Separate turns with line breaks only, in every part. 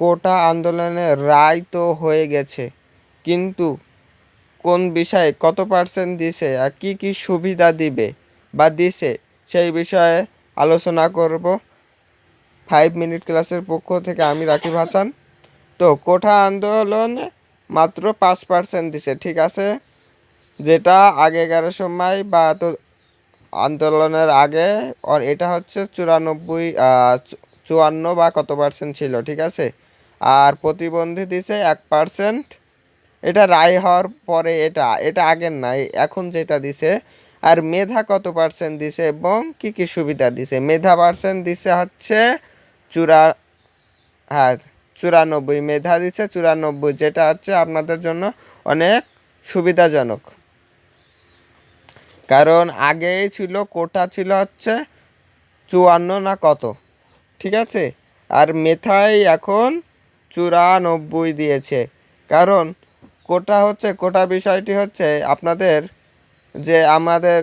কোটা আন্দোলনের রায় তো হয়ে গেছে। কিন্তু কোন বিষয়ে কত পার্সেন্ট দিছে আর কী কী সুবিধা দিবে বা দিছে, সেই বিষয়ে আলোচনা করব। ফাইভ মিনিট ক্লাসের পক্ষ থেকে আমি রাকিব হাসান। তো কোঠা আন্দোলনে মাত্র পাঁচ পার্সেন্ট দিছে, ঠিক আছে? যেটা আগেকার সময় বা তো আন্দোলনের আগে, আর এটা হচ্ছে চুরানব্বই চুয়ান্ন বা কত পার্সেন্ট ছিল, ঠিক আছে? আর প্রতিবন্ধী দিছে এক পার্সেন্ট এটা রায় হওয়ার পরে এটা এটা আগের নাই, এখন যেটা দিছে। আর মেধা কত পার্সেন্ট দিছে এবং কি কি সুবিধা দিছে? মেধা পার্সেন্ট দিছে হচ্ছে চুরা হ্যাঁ চুরানব্বই। মেধা দিছে চুরানব্বই, যেটা হচ্ছে আপনাদের জন্য অনেক সুবিধাজনক। কারণ আগেই ছিল, কোটা ছিল হচ্ছে চুয়ান্ন না কত। ঠিক আছে? আর মেথায় এখন চুরানব্বই দিয়েছে। কারণ কোটা হচ্ছে, কোটা বিষয়টি হচ্ছে আপনাদের যে আমাদের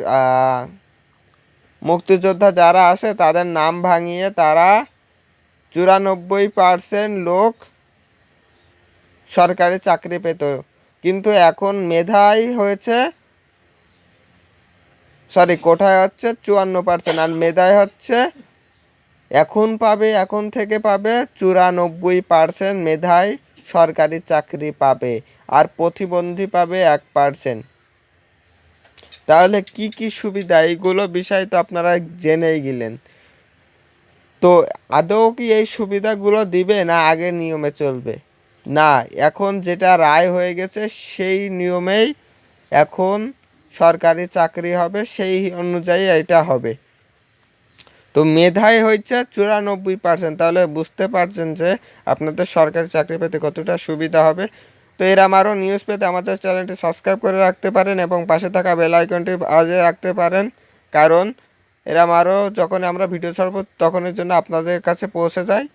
মুক্তিযোদ্ধা যারা আছে তাদের নাম ভাঙিয়ে তারা চুরানব্বই পার্সেন্ট লোক সরকারি চাকরি পেত। কিন্তু এখন মেধাই হয়েছে সরি কোঠায় হচ্ছে চুয়ান্ন পার্সেন্ট আর মেধায় হচ্ছে এখন পাবে, এখন থেকে পাবে চুরানব্বই পার্সেন্ট মেধায় সরকারি চাকরি পাবে আর প্রতিবন্ধী পাবে এক পার্সেন্ট তাহলে কি কি সুবিধা? এইগুলো বিষয় তো আপনারা জেনেই গেলেন। তো আদৌ কি এই সুবিধাগুলো দিবে না আগের নিয়মে চলবে? না, এখন যেটা রায় হয়ে গেছে সেই নিয়মেই এখন সরকারি চাকরি হবে, সেই অনুযায়ী এটা হবে। তো মেধায় হয়েছে চুরানব্বই পার্সেন্ট তাহলে বুঝতে পারছেন যে আপনাদের সরকারি চাকরি পেতে কতটা সুবিধা হবে। তো এরম আরও নিউজ পেতে আমাদের চ্যানেলটি সাবস্ক্রাইব করে রাখতে পারেন এবং পাশে থাকা বেল আইকনটি বাজে রাখতে পারেন। কারণ এরম আরও যখন আমরা ভিডিও ছাড়ব তখনের জন্য আপনাদের কাছে পৌঁছে যায়।